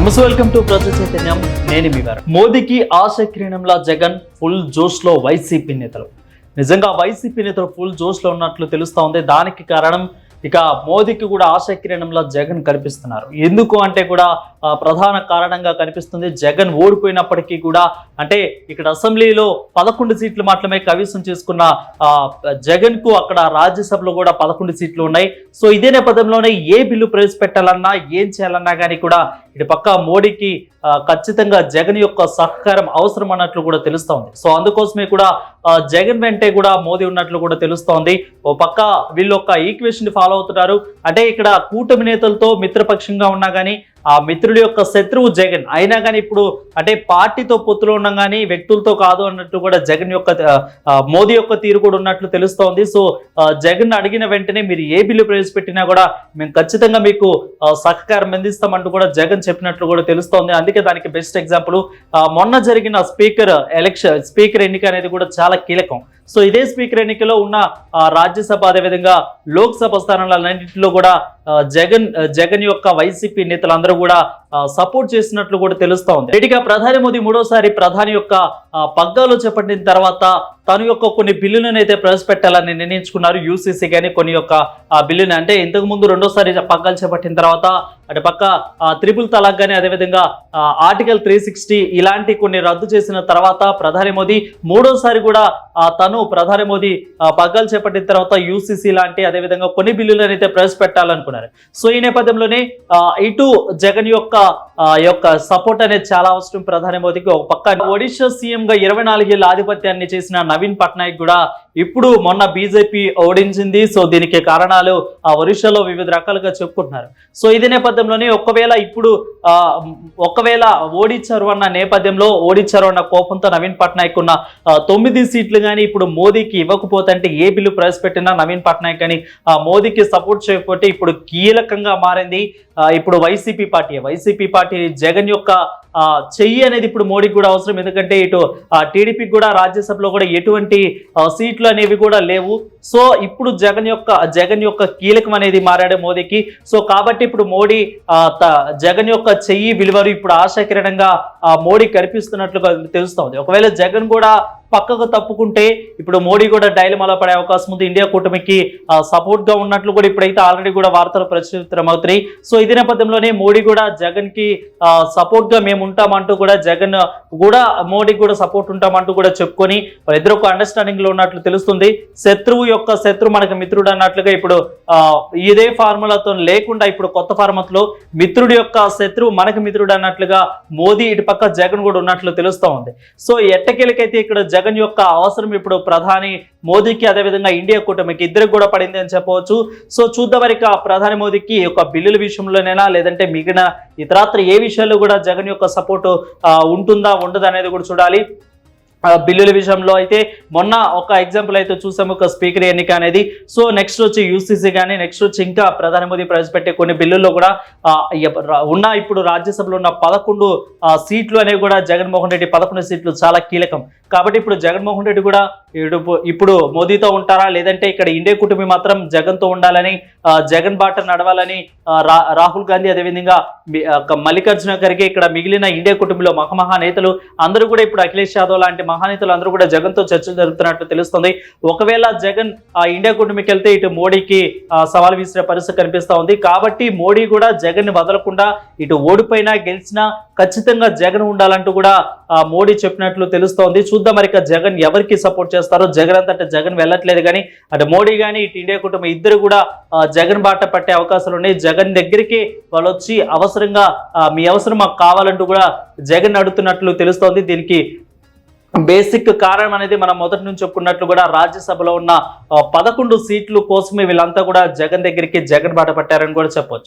నమస్తే welcome to ప్రజా చైతన్యం నేను మీ వారు. మోదీకి ఆశ కిరణంలా జగన్ ఫుల్ జోష్లో వైసీపీ నేతలు. నిజంగా వైసీపీ నేతలు ఫుల్ జోష్లో ఉన్నట్లు తెలుస్తూ ఉంది. దానికి కారణం ఇక మోదీకి కూడా ఆశ కిరణంలా జగన్ కనిపిస్తున్నారు. ఎందుకు అంటే కూడా ప్రధాన కారణంగా కనిపిస్తుంది. జగన్ ఓడిపోయినప్పటికీ కూడా అంటే ఇక్కడ అసెంబ్లీలో పదకొండు సీట్లు మాత్రమే కవిసం చేసుకున్న జగన్కు జగన్కు అక్కడ రాజ్యసభలో కూడా పదకొండు సీట్లు ఉన్నాయి. సో ఇదే నేపథ్యంలోనే ఏ బిల్లు ప్రవేశపెట్టాలన్నా ఏం చేయాలన్నా కానీ కూడా ఇటు పక్క మోడీకి ఖచ్చితంగా జగన్ యొక్క సహకారం అవసరం అన్నట్లు కూడా తెలుస్తోంది సో అందుకోసమే కూడా జగన్ వెంటే కూడా మోదీ ఉన్నట్లు కూడా తెలుస్తోంది ఓ పక్క వీళ్ళు ఒక ఈక్వేషన్ ఫాలో అవుతున్నారు. అంటే ఇక్కడ కూటమి నేతలతో మిత్రపక్షంగా ఉన్నా కానీ ఆ మిత్రుడి యొక్క శత్రువు జగన్. అయినా కానీ ఇప్పుడు అంటే పార్టీతో పొత్తులో ఉన్నా కానీ వ్యక్తులతో కాదు అన్నట్టు కూడా జగన్ యొక్క మోదీ యొక్క తీరు కూడా ఉన్నట్లు తెలుస్తోంది. సో జగన్ అడిగిన వెంటనే మీరు ఏ బిల్లు ప్రవేశపెట్టినా కూడా మేము ఖచ్చితంగా మీకు సహకారం అందిస్తామంటూ కూడా జగన్ చెప్పినట్లు కూడా తెలుస్తోంది. అందుకే దానికి బెస్ట్ ఎగ్జాంపుల్ మొన్న జరిగిన స్పీకర్ ఎలక్షన్ స్పీకర్ ఎన్నిక అనేది కూడా చాలా కీలకం. సో ఇదే స్పీకర్ ఎన్నికలో ఉన్న ఆ, రాజ్యసభ అదేవిధంగా లోక్సభ స్థానాలన్నింటిలో కూడా జగన్ జగన్ యొక్క వైసీపీ నేతలందరూ కూడా సపోర్ట్ చేసినట్లు కూడా తెలుస్తోంది ఉంది. ప్రధాని మోదీ మూడోసారి ప్రధాని యొక్క ఆ, పగ్గాలు చేపట్టిన తర్వాత తన యొక్క కొన్ని బిల్లులను అయితే ప్రవేశపెట్టాలని నిర్ణయించుకున్నారు. యూసీసీ కానీ కొన్ని యొక్క ఆ బిల్లుని. అంటే ఇంతకు ముందు రెండోసారి పగ్గాలు చేపట్టిన తర్వాత అటు పక్క త్రిపుల్ తలాక్ కానీ అదేవిధంగా ఆర్టికల్ త్రీ సిక్స్టీ ఇలాంటి కొన్ని రద్దు చేసిన తర్వాత ప్రధాని మోదీ మూడోసారి కూడా తను ప్రధాని మోదీ పగ్గాలు చేపట్టిన తర్వాత యూసీసీ లాంటి అదేవిధంగా కొన్ని బిల్లులను అయితే ప్రవేశపెట్టాలనుకున్నారు. సో ఈ నేపథ్యంలోనే ఇటు జగన్ యొక్క యొక్క సపోర్ట్ అనేది చాలా అవసరం. ప్రధాని మోదీకి ఒక పక్క. ఒడిషా సీఎంగా ఇరవై నాలుగేళ్ళ ఆధిపత్యాన్ని చేసిన నవీన్ పట్నాయక్ కూడా ఇప్పుడు మొన్న బీజేపీ ఓడించింది. సో దీనికి కారణాలు ఆ ఒరిస్సాలో వివిధ రకాలుగా చెప్పుకుంటున్నారు. సో ఇదే నేపథ్యంలోనే ఒకవేళ ఇప్పుడు ఆ, ఒకవేళ ఓడించారు అన్న నేపథ్యంలో ఓడించారు అన్న కోపంతో నవీన్ పట్నాయక్ ఉన్న తొమ్మిది సీట్లు కానీ ఇప్పుడు మోదీకి ఇవ్వకపోతే అంటే ఏ బిల్లు ప్రవేశపెట్టినా నవీన్ పట్నాయక్ కానీ ఆ, మోదీకి సపోర్ట్ చేయకపోతే ఇప్పుడు కీలకంగా మారింది ఇప్పుడు YCP party. YCP party Jagan యొక్క చెయ్యి అనేది ఇప్పుడు మోడీకి కూడా అవసరం. ఎందుకంటే ఇటు టీడీపీకి కూడా రాజ్యసభలో కూడా ఎటువంటి సీట్ సీట్లు అనేవి కూడా లేవు. సో ఇప్పుడు జగన్ యొక్క జగన్ యొక్క కీలకం అనేది మారాడు మోదీకి. సో కాబట్టి ఇప్పుడు మోడీ జగన్ యొక్క చెయ్యి విలువలు ఇప్పుడు ఆశాకిరణంగా మోడీ కనిపిస్తున్నట్లుగా తెలుస్తోంది. ఒకవేళ జగన్ కూడా పక్కకు తప్పుకుంటే ఇప్పుడు మోడీ కూడా డైలమాలో పడే అవకాశం ఉంది. ఇండియా కూటమికి సపోర్ట్గా ఉన్నట్లు కూడా ఇప్పుడైతే ఆల్రెడీ కూడా వార్తలు ప్రచురితమవుతున్నాయి. సో ఇదే నేపథ్యంలోనే మోడీ కూడా జగన్కి సపోర్ట్గా మేము ఉంటామంటూ కూడా జగన్ కూడా మోడీ కూడా సపోర్ట్ ఉంటామంటూ కూడా చెప్పుకొని వాళ్ళిద్దరు ఒక అండర్స్టాండింగ్లో ఉన్నట్లు తెలుస్తుంది. శత్రువు యొక్క శత్రువు మనకు మిత్రుడు అన్నట్లుగా ఇప్పుడు ఇదే ఫార్ములాతో లేకుండా ఇప్పుడు కొత్త ఫార్మత్లో మిత్రుడి యొక్క శత్రువు మనకు మిత్రుడు అన్నట్లుగా మోదీ ఇటు పక్క జగన్ కూడా ఉన్నట్లు తెలుస్తూ ఉంది. సో ఎట్టకేలకైతే ఇక్కడ జగన్ యొక్క అవసరం ఇప్పుడు ప్రధాని మోదీకి అదేవిధంగా ఇండియా కూటమికి ఇద్దరికి కూడా పడింది అని చెప్పవచ్చు. సో చూద్దామరిక ప్రధాని మోదీకి ఒక బిల్లుల విషయంలోనైనా లేదంటే మిగిలిన ఇతరాత్ర ఏ విషయాల్లో కూడా జగన్ యొక్క సపోర్టు ఉంటుందా ఉండదా అనేది కూడా చూడాలి. బిల్లుల విషయంలో అయితే మొన్న ఒక ఎగ్జాంపుల్ అయితే చూసాము ఒక స్పీకర్ ఎన్నిక అనేది. సో నెక్స్ట్ వచ్చి యూసీసీ కానీ నెక్స్ట్ వచ్చి ఇంకా ప్రధాని మోదీ ప్రవేశపెట్టే కొన్ని బిల్లుల్లో కూడా ఉన్న ఇప్పుడు రాజ్యసభలో ఉన్న పదకొండు సీట్లు అనేవి కూడా జగన్మోహన్ రెడ్డి పదకొండు సీట్లు చాలా కీలకం. కాబట్టి ఇప్పుడు జగన్మోహన్ రెడ్డి కూడా ఇప్పుడు మోదీతో ఉంటారా? లేదంటే ఇక్కడ ఇండియా కుటుంబం మాత్రం జగన్తో ఉండాలని జగన్ బాట నడవాలని రాహుల్ గాంధీ అదేవిధంగా మల్లికార్జున ఖర్గే ఇక్కడ మిగిలిన ఇండియా కుటుంబంలో మహమహా నేతలు అందరూ కూడా ఇప్పుడు అఖిలేష్ యాదవ్ లాంటి మహానేతలు అందరూ కూడా జగన్తో చర్చలు జరుపుతున్నట్లు తెలుస్తుంది. ఒకవేళ జగన్ ఆ ఇండియా కూటమికి వెళ్తే ఇటు మోడీకి సవాల్ విసిరే పరిస్థితి కనిపిస్తూ ఉంది. కాబట్టి మోడీ కూడా జగన్ వదలకుండా ఇటు ఓడిపోయినా గెలిచినా ఖచ్చితంగా జగన్ ఉండాలంటూ కూడా మోడీ చెప్పినట్లు తెలుస్తోంది. చూద్దాం మరి జగన్ ఎవరికి సపోర్ట్ చేస్తారో. జగన్ అంతటా జగన్ వెళ్ళట్లేదు కానీ అటు మోడీ కానీ ఇటు ఇండియా కుటుంబం ఇద్దరు కూడా జగన్ బాట పట్టే అవకాశాలు ఉన్నాయి. జగన్ దగ్గరికి వాళ్ళు వచ్చి అవసరంగా మీ అవసరం మాకు కావాలంటూ కూడా జగన్ అడుగుతున్నట్లు తెలుస్తోంది. దీనికి బేసిక్ కారణం అనేది మనం మొదటి నుంచి చెప్పుకున్నట్లు కూడా రాజ్యసభలో ఉన్న పదకొండు సీట్లు కోసమే వీళ్ళంతా కూడా జగన్ దగ్గరికి జగన్ బాట పట్టారని కూడా చెప్పొచ్చు.